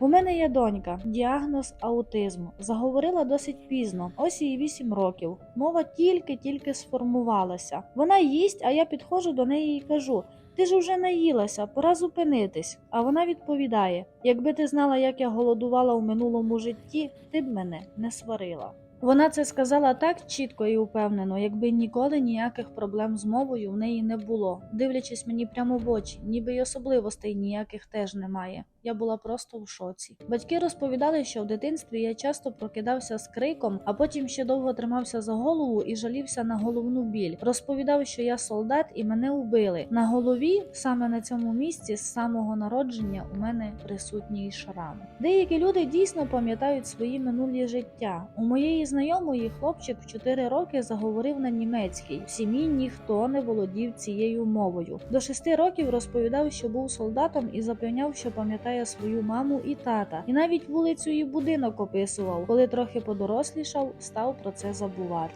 У мене є донька, діагноз аутизму. Заговорила досить пізно, ось їй 8 років. Мова тільки-тільки сформувалася. Вона їсть, а я підходжу до неї і кажу: ти ж уже наїлася, пора зупинитись. А вона відповідає: якби ти знала, як я голодувала у минулому житті, ти б мене не сварила. Вона це сказала так чітко і упевнено, якби ніколи ніяких проблем з мовою в неї не було, дивлячись мені прямо в очі, ніби й особливостей ніяких теж немає. Я була просто в шоці. Батьки розповідали, що в дитинстві я часто прокидався з криком, а потім ще довго тримався за голову і жалівся на головну біль. Розповідав, що я солдат і мене убили. На голові, саме на цьому місці, з самого народження у мене присутній шрам. Деякі люди дійсно пам'ятають свої минулі життя. У моєї знайомої хлопчик в 4 роки заговорив на німецькій. В сім'ї ніхто не володів цією мовою. До 6 років розповідав, що був солдатом і запевняв, що пам'ятає свою маму і тата, і навіть вулицю і будинок описував. Коли трохи подорослішав, став про це забувати.